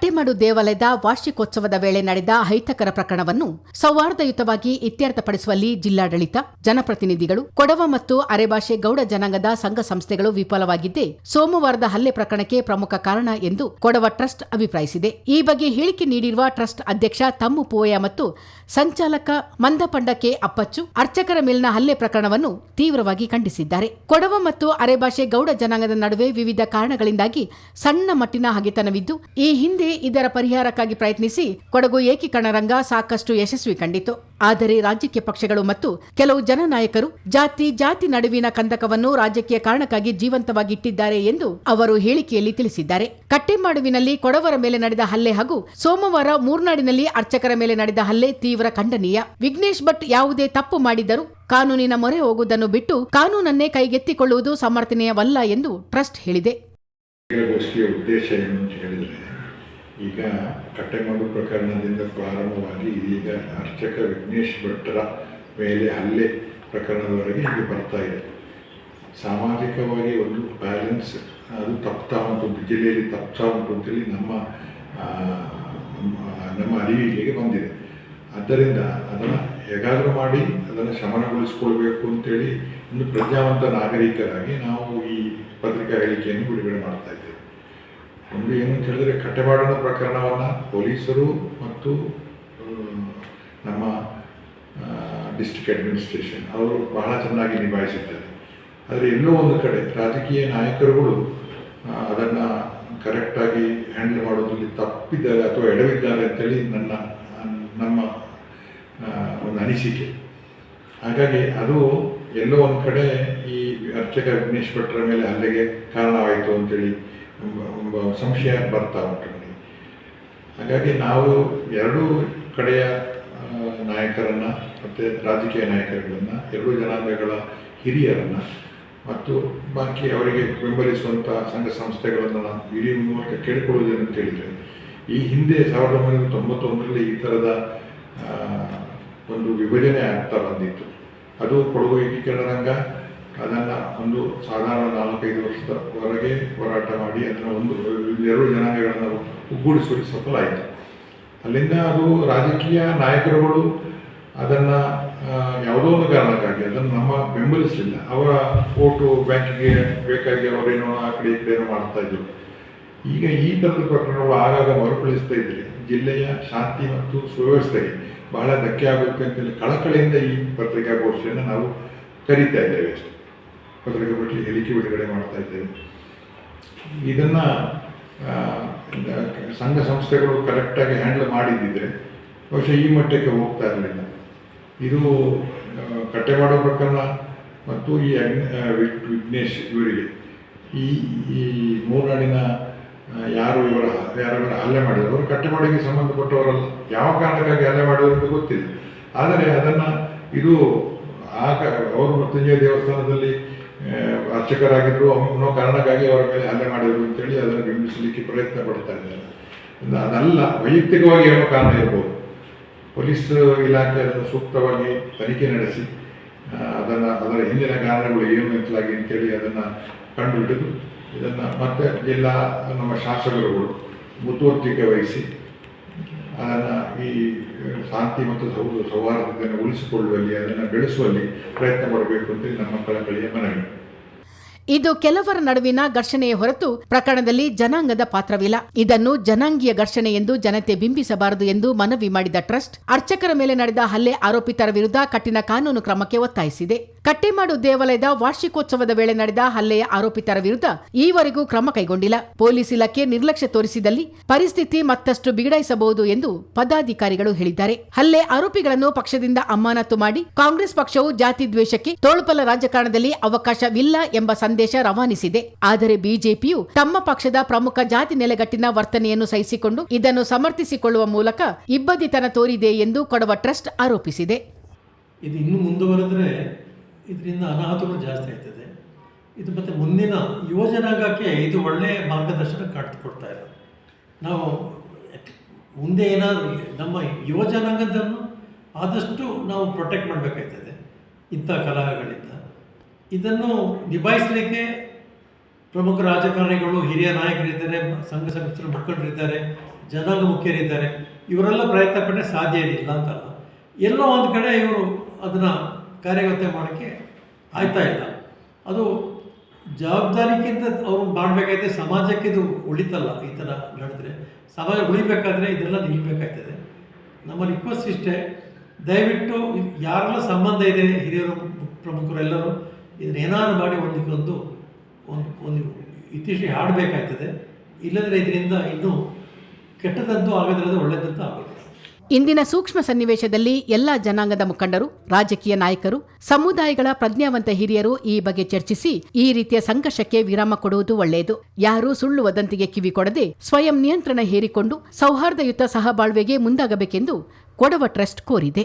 ಕಟ್ಟೆಮಾಡು ದೇವಾಲಯದ ವಾರ್ಷಿಕೋತ್ಸವದ ವೇಳೆ ನಡೆದ ಅಹಿತಕರ ಪ್ರಕರಣವನ್ನು ಸೌಹಾರ್ದಯುತವಾಗಿ ಇತ್ಯರ್ಥಪಡಿಸುವಲ್ಲಿ ಜಿಲ್ಲಾಡಳಿತ, ಜನಪ್ರತಿನಿಧಿಗಳು, ಕೊಡವ ಮತ್ತು ಅರೆಭಾಷೆ ಗೌಡ ಜನಾಂಗದ ಸಂಘ ಸಂಸ್ಥೆಗಳು ವಿಫಲವಾಗಿದ್ದೇ ಸೋಮವಾರದ ಹಲ್ಲೆ ಪ್ರಕರಣಕ್ಕೆ ಪ್ರಮುಖ ಕಾರಣ ಎಂದು ಕೊಡವ ಟ್ರಸ್ಟ್ ಅಭಿಪ್ರಾಯಿಸಿದೆ. ಈ ಬಗ್ಗೆ ಹೇಳಿಕೆ ನೀಡಿರುವ ಟ್ರಸ್ಟ್ ಅಧ್ಯಕ್ಷ ತಮ್ಮು ಪೋಯ ಮತ್ತು ಸಂಚಾಲಕ ಮಂದಪಂಡ ಕೆ ಅಪ್ಪಚ್ಚು ಅರ್ಚಕರ ಮೇಲಿನ ಹಲ್ಲೆ ಪ್ರಕರಣವನ್ನು ತೀವ್ರವಾಗಿ ಖಂಡಿಸಿದ್ದಾರೆ. ಕೊಡವ ಮತ್ತು ಅರೆಭಾಷೆ ಗೌಡ ಜನಾಂಗದ ನಡುವೆ ವಿವಿಧ ಕಾರಣಗಳಿಂದಾಗಿ ಸಣ್ಣ ಮಟ್ಟಿನ ಹಗೆತನವಿದ್ದು, ಈ ಹಿಂದೆ ಇದರ ಪರಿಹಾರಕ್ಕಾಗಿ ಪ್ರಯತ್ನಿಸಿ ಕೊಡಗು ಏಕೀಕರಣ ರಂಗ ಸಾಕಷ್ಟು ಯಶಸ್ವಿ ಕಂಡಿತು. ಆದರೆ ರಾಜಕೀಯ ಪಕ್ಷಗಳು ಮತ್ತು ಕೆಲವು ಜನನಾಯಕರು ಜಾತಿ ಜಾತಿ ನಡುವಿನ ಕಂದಕವನ್ನು ರಾಜಕೀಯ ಕಾರಣಕ್ಕಾಗಿ ಜೀವಂತವಾಗಿ ಇಟ್ಟಿದ್ದಾರೆ ಎಂದು ಅವರು ಹೇಳಿಕೆಯಲ್ಲಿ ತಿಳಿಸಿದ್ದಾರೆ. ಕಟ್ಟೆಮಾಡುವಿನಲ್ಲಿ ಕೊಡವರ ಮೇಲೆ ನಡೆದ ಹಲ್ಲೆ ಹಾಗೂ ಸೋಮವಾರ ಮೂರ್ನಾಡಿನಲ್ಲಿ ಅರ್ಚಕರ ಮೇಲೆ ನಡೆದ ಹಲ್ಲೆ ತೀವ್ರ ಖಂಡನೀಯ. ವಿಘ್ನೇಶ್ ಭಟ್ ಯಾವುದೇ ತಪ್ಪು ಮಾಡಿದರೂ ಕಾನೂನಿನ ಮೊರೆ ಹೋಗುವುದನ್ನು ಬಿಟ್ಟು ಕಾನೂನನ್ನೇ ಕೈಗೆತ್ತಿಕೊಳ್ಳುವುದು ಸಮರ್ಥನೀಯವಲ್ಲ ಎಂದು ಟ್ರಸ್ಟ್ ಹೇಳಿದೆ. ಈಗ ಕಟ್ಟೆಮಾಡು ಪ್ರಕರಣದಿಂದ ಪ್ರಾರಂಭವಾಗಿ ಈಗ ಅರ್ಚಕ ವಿಘ್ನೇಶ್ ಭಟ್ರ ಮೇಲೆ ಹಲ್ಲೆ ಪ್ರಕರಣದವರೆಗೆ ಹೀಗೆ ಬರ್ತಾ ಇದೆ. ಸಾಮಾಜಿಕವಾಗಿ ಒಂದು ಬ್ಯಾಲೆನ್ಸ್ ಅದು ತಪ್ತಾ ಉಂಟು, ಜಿಲ್ಲೆಯಲ್ಲಿ ತಪ್ತಾ ಉಂಟು ಅಂತೇಳಿ ನಮ್ಮ ನಮ್ಮ ಅರಿವಿಗೆ ಬಂದಿದೆ. ಆದ್ದರಿಂದ ಅದನ್ನು ಹೇಗಾದರೂ ಮಾಡಿ, ಅದನ್ನು ಶಮನಗೊಳಿಸ್ಕೊಳ್ಬೇಕು ಅಂತೇಳಿ ಒಂದು ಪ್ರಜ್ಞಾವಂತ ನಾಗರಿಕರಾಗಿ ನಾವು ಈ ಪತ್ರಿಕಾ ಹೇಳಿಕೆಯನ್ನು ಬಿಡುಗಡೆ ಮಾಡ್ತಾ ಇದ್ದೇವೆ. ಒಂದು ಏನು ಅಂತ ಹೇಳಿದ್ರೆ ಕಟ್ಟೆಮಾಡನ ಪ್ರಕರಣವನ್ನು ಪೊಲೀಸರು ಮತ್ತು ನಮ್ಮ ಡಿಸ್ಟ್ರಿಕ್ಟ್ ಅಡ್ಮಿನಿಸ್ಟ್ರೇಷನ್ ಅವರು ಬಹಳ ಚೆನ್ನಾಗಿ ನಿಭಾಯಿಸಿದ್ದಾರೆ. ಆದರೆ ಎಲ್ಲೋ ಒಂದು ಕಡೆ ರಾಜಕೀಯ ನಾಯಕರುಗಳು ಅದನ್ನು ಕರೆಕ್ಟಾಗಿ ಹ್ಯಾಂಡಲ್ ಮಾಡೋದ್ರಲ್ಲಿ ತಪ್ಪಿದ್ದಾರೆ ಅಥವಾ ಎಡವಿದ್ದಾರೆ ಅಂತೇಳಿ ನನ್ನ, ನಮ್ಮ ಒಂದು ಅನಿಸಿಕೆ. ಹಾಗಾಗಿ ಅದು ಎಲ್ಲೋ ಒಂದು ಕಡೆ ಈ ಅರ್ಚಕ ವಿಘ್ನೇಶ್ ಭಟ್ರ ಮೇಲೆ ಹಲ್ಲೆಗೆ ಕಾರಣವಾಯಿತು ಅಂತೇಳಿ ಸಂಶಯ ಬರ್ತಾ ಉಂಟು ಹಾಗಾಗಿ ನಾವು ಎರಡೂ ಕಡೆಯ ನಾಯಕರನ್ನು ಮತ್ತು ರಾಜಕೀಯ ನಾಯಕರುಗಳನ್ನು, ಎರಡೂ ಜನಾಂಗಗಳ ಹಿರಿಯರನ್ನು ಮತ್ತು ಬಾಕಿ ಅವರಿಗೆ ಬೆಂಬಲಿಸುವಂಥ ಸಂಘ ಸಂಸ್ಥೆಗಳನ್ನು ನಾನು ಇಡೀ ಮೂಲಕ ಕೇಳಿಕೊಳ್ಳುವುದೇನು ಹೇಳಿದರೆ, ಈ ಹಿಂದೆ ಸಾವಿರದ ಒಂಬೈನೂರ ತೊಂಬತ್ತೊಂದರಲ್ಲಿ ಈ ಥರದ ಒಂದು ವಿಭಜನೆ ಆಗ್ತಾ ಬಂದಿತ್ತು. ಅದು ಕೊಡಗು ಏಕೀಕರಣ ರಂಗ ಅದನ್ನು ಒಂದು ಸಾಧಾರಣ ನಾಲ್ಕೈದು ವರ್ಷದವರೆಗೆ ಹೋರಾಟ ಮಾಡಿ ಅದನ್ನು ಒಂದು ಎರಡು ಜನಾಂಗಗಳನ್ನು ಒಗ್ಗೂಡಿಸುವಲ್ಲಿ ಸಫಲ ಆಯಿತು. ಅಲ್ಲಿಂದ ಅದು ರಾಜಕೀಯ ನಾಯಕರುಗಳು ಅದನ್ನು ಯಾವುದೋ ಒಂದು ಕಾರಣಕ್ಕಾಗಿ ಅದನ್ನು ನಮ್ಮ ಬೆಂಬಲಿಸಲಿಲ್ಲ. ಅವರ ಓಟು ಬ್ಯಾಂಕಿಗೆ ಬೇಕಾಗಿ ಅವರೇನೋ ಆ ಕಡೆ ಈ ಕಡೆ ಮಾಡ್ತಾ ಇದ್ರು. ಈಗ ಈ ಥರದ ಪ್ರಕರಣಗಳು ಆಗಾಗ ಮರುಕಳಿಸ್ತಾ ಇದ್ರೆ. ಜಿಲ್ಲೆಯ ಶಾಂತಿ ಮತ್ತು ಸುವ್ಯವಸ್ಥೆಗೆ ಬಹಳ ಧಕ್ಕೆ ಆಗುತ್ತೆ ಅಂತೇಳಿ ಕಳಕಳಿಯಿಂದ ಈ ಪತ್ರಿಕಾಗೋಷ್ಠಿಯನ್ನು ನಾವು ಕರೀತಾ ಇದ್ದೇವೆ ಅಷ್ಟೇ. ಪತ್ರಿಕಾಗೋಷ್ಠಿ ಹೇಳಿಕೆ ಬಿಡುಗಡೆ ಮಾಡ್ತಾ ಇದ್ದೇವೆ. ಇದನ್ನು ಸಂಘ ಸಂಸ್ಥೆಗಳು ಕರೆಕ್ಟಾಗಿ ಹ್ಯಾಂಡಲ್ ಮಾಡಿದ್ದಿದ್ರೆ ಬಹುಶಃ ಈ ಮಟ್ಟಕ್ಕೆ ಹೋಗ್ತಾ ಇರಲಿಲ್ಲ. ಇದು ಕಟ್ಟೆ ಮಾಡೋ ಪ್ರಕರಣ ಮತ್ತು ಈ ವಿಘ್ನೇಶ್ ಇವರಿಗೆ. ಈ ಈ ಮೂರ್ನಾಡಿನ ಯಾರು ಇವರ, ಯಾರವರ ಹಲ್ಲೆ ಮಾಡಿದ್ರು, ಅವರು ಕಟ್ಟೆಮಾಡಿಗೆ ಸಂಬಂಧಪಟ್ಟವರಲ್ಲ. ಯಾವ ಕಾರಣಕ್ಕಾಗಿ ಹಲ್ಲೆ ಮಾಡಿದ್ರು ಅಂತ ಗೊತ್ತಿಲ್ಲ. ಆದರೆ ಅದನ್ನು, ಇದು ಆಗ, ಅವರು ಮೃತ್ಯುಂಜಯ ದೇವಸ್ಥಾನದಲ್ಲಿ ಅರ್ಚಕರಾಗಿದ್ದರು ಅನ್ನೋ ಕಾರಣಕ್ಕಾಗಿ ಅವರ ಮೇಲೆ ಹಲ್ಲೆ ಮಾಡಿದರು ಅಂತೇಳಿ ಅದನ್ನು ಬಿಂಬಿಸಲಿಕ್ಕೆ ಪ್ರಯತ್ನ ಪಡ್ತಾ ಇದ್ದಾರೆ. ಅದು ಅದಲ್ಲ, ವೈಯಕ್ತಿಕವಾಗಿ ಏನೋ ಕಾರಣ ಇರ್ಬೋದು. ಪೊಲೀಸ್ ಇಲಾಖೆ ಅದನ್ನು ಸೂಕ್ತವಾಗಿ ತನಿಖೆ ನಡೆಸಿ ಅದನ್ನು, ಅದರ ಹಿಂದಿನ ಕಾರಣಗಳು ಏನು ಎತ್ತಲಾಗಿ ಅಂತೇಳಿ ಅದನ್ನು ಕಂಡುಹಿಡಿದು, ಇದನ್ನು ಮತ್ತೆ ಜಿಲ್ಲಾ ನಮ್ಮ ಶಾಸಕರುಗಳು ಮುತುವರ್ಜಿಕೆ ವಹಿಸಿ ಈ ಶಾಂತಿ ಮತ್ತು ಸೌ ಸೌಹಾರ್ದತೆಯನ್ನು ಉಳಿಸಿಕೊಳ್ಳುವಲ್ಲಿ ಅದನ್ನು ಬೆಳೆಸುವಲ್ಲಿ ಪ್ರಯತ್ನ ಪಡಬೇಕು ಅಂತ ನಮ್ಮ ಕಳಕಳಿಯ ಮನವಿ. ಇದು ಕೆಲವರ ನಡುವಿನ ಘರ್ಷಣೆಯ ಹೊರತು ಪ್ರಕರಣದಲ್ಲಿ ಜನಾಂಗದ ಪಾತ್ರವಿಲ್ಲ. ಇದನ್ನು ಜನಾಂಗೀಯ ಘರ್ಷಣೆ ಎಂದು ಜನತೆ ಬಿಂಬಿಸಬಾರದು ಎಂದು ಮನವಿ ಮಾಡಿದ ಟ್ರಸ್ಟ್, ಅರ್ಚಕರ ಮೇಲೆ ನಡೆದ ಹಲ್ಲೆ ಆರೋಪಿತರ ವಿರುದ್ಧ ಕಠಿಣ ಕಾನೂನು ಕ್ರಮಕ್ಕೆ ಒತ್ತಾಯಿಸಿದೆ. ಕಟ್ಟೆಮಾಡು ದೇವಾಲಯದ ವಾರ್ಷಿಕೋತ್ಸವದ ವೇಳೆ ನಡೆದ ಹಲ್ಲೆಯ ಆರೋಪಿತರ ವಿರುದ್ಧ ಈವರೆಗೂ ಕ್ರಮ ಕೈಗೊಂಡಿಲ್ಲ. ಪೊಲೀಸ್ ಇಲಾಖೆ ನಿರ್ಲಕ್ಷ್ಯ ತೋರಿಸಿದಲ್ಲಿ ಪರಿಸ್ಥಿತಿ ಮತ್ತಷ್ಟು ಬಿಗಡಾಯಿಸಬಹುದು ಎಂದು ಪದಾಧಿಕಾರಿಗಳು ಹೇಳಿದ್ದಾರೆ. ಹಲ್ಲೆ ಆರೋಪಿಗಳನ್ನು ಪಕ್ಷದಿಂದ ಅಮಾನತು ಮಾಡಿ ಕಾಂಗ್ರೆಸ್ ಪಕ್ಷವು ಜಾತಿ ದ್ವೇಷಕ್ಕೆ ತೋಳ್ಪಲ ರಾಜಕಾರಣದಲ್ಲಿ ಅವಕಾಶವಿಲ್ಲ ಎಂಬ ಸಂದೇಶ ರವಾನಿಸಿದೆ. ಆದರೆ ಬಿಜೆಪಿಯು ತಮ್ಮ ಪಕ್ಷದ ಪ್ರಮುಖ ಜಾತಿ ನೆಲೆಗಟ್ಟಿನ ವರ್ತನೆಯನ್ನು ಸಹಿಸಿಕೊಂಡು ಇದನ್ನು ಸಮರ್ಥಿಸಿಕೊಳ್ಳುವ ಮೂಲಕ ಇಬ್ಬದಿತನ ತೋರಿದೆ ಎಂದು ಕೊಡವ ಟ್ರಸ್ಟ್ ಆರೋಪಿಸಿದೆ. ಇದು ಇನ್ನು ಮುಂದುವರೆದ್ರೆ ಇದರಿಂದ ಅನಾಹುತಗಳು ಜಾಸ್ತಿ ಆಗ್ತದೆ. ಇದು ಮತ್ತು ಮುಂದಿನ ಯುವ ಜನಾಂಗಕ್ಕೆ ಇದು ಒಳ್ಳೆಯ ಮಾರ್ಗದರ್ಶನ ಕಾಟ್ ಕೊಡ್ತಾ ಇದೆ. ನಾವು ಮುಂದೆ ಏನಾದರೂ ನಮ್ಮ ಯುವ ಜನಾಂಗದನ್ನು ಆದಷ್ಟು ನಾವು ಪ್ರೊಟೆಕ್ಟ್ ಮಾಡಬೇಕಾಗ್ತದೆ ಇಂಥ ಕಲಹಗಳಿಂದ. ಇದನ್ನು ನಿಭಾಯಿಸಲಿಕ್ಕೆ ಪ್ರಮುಖ ರಾಜಕಾರಣಿಗಳು ಹಿರಿಯ ನಾಯಕರಿದ್ದಾರೆ, ಸಂಘ ಸಂಸ್ಥೆಗಳ ಮುಖಂಡರಿದ್ದಾರೆ, ಜನಾಂಗ ಮುಖ್ಯರಿದ್ದಾರೆ. ಇವರೆಲ್ಲ ಪ್ರಯತ್ನ ಪಟ್ಟರೆ ಸಾಧ್ಯ ಇಲ್ಲ ಅಂತಲ್ಲ. ಎಲ್ಲೋ ಒಂದು ಕಡೆ ಇವರು ಅದನ್ನು ಕಾರ್ಯಗತ ಮಾಡೋಕ್ಕೆ ಆಯ್ತಾ ಇಲ್ಲ. ಅದು ಜವಾಬ್ದಾರಿಗಿಂತ ಅವ್ರು ಮಾಡಬೇಕಾದ್ರೆ ಸಮಾಜಕ್ಕೆ ಇದು ಉಳಿತಲ್ಲ ಈ ಥರ ನಡೆದ್ರೆ. ಸಮಾಜ ಉಳಿಬೇಕಾದ್ರೆ ಇದೆಲ್ಲ ನಿಲ್ಬೇಕಾಗ್ತದೆ ನಮ್ಮ ರಿಕ್ವೆಸ್ಟ್ ಇಷ್ಟೇ. ದಯವಿಟ್ಟು ಯಾರೆಲ್ಲ ಸಂಬಂಧ ಇದೆ ಹಿರಿಯರು, ಪ್ರಮುಖರೆಲ್ಲರೂ ಇದನ್ನ ಏನಾದ್ರು ಮಾಡಿ ಒಂದಕ್ಕೊಂದು ಒಂದು ಒಂದು ಇತ್ತೀಚೆಗೆ ಹಾಡಬೇಕಾಗ್ತದೆ ಇಲ್ಲದ್ರೆ ಇದರಿಂದ ಇನ್ನೂ ಕೆಟ್ಟದಂತೂ ಆಗೋದಿಲ್ಲದೆ ಒಳ್ಳೆಯದಂತೂ ಆಗೋದಿಲ್ಲ ಇಂದಿನ ಸೂಕ್ಷ್ಮ ಸನ್ನಿವೇಶದಲ್ಲಿ ಎಲ್ಲ ಜನಾಂಗದ ಮುಖಂಡರು, ರಾಜಕೀಯ ನಾಯಕರು, ಸಮುದಾಯಗಳ ಪ್ರಜ್ಞಾವಂತ ಹಿರಿಯರು ಈ ಬಗ್ಗೆ ಚರ್ಚಿಸಿ ಈ ರೀತಿಯ ಸಂಘರ್ಷಕ್ಕೆ ವಿರಾಮ ಕೊಡುವುದು ಒಳ್ಳೆಯದು. ಯಾರೂ ಸುಳ್ಳು ವದಂತಿಗೆ ಕಿವಿ ಕೊಡದೆ ಸ್ವಯಂ ನಿಯಂತ್ರಣ ಹೇರಿಕೊಂಡು ಸೌಹಾರ್ದಯುತ ಸಹಬಾಳ್ವೆಗೆ ಮುಂದಾಗಬೇಕೆಂದು ಕೊಡವ ಟ್ರಸ್ಟ್ ಕೋರಿದೆ.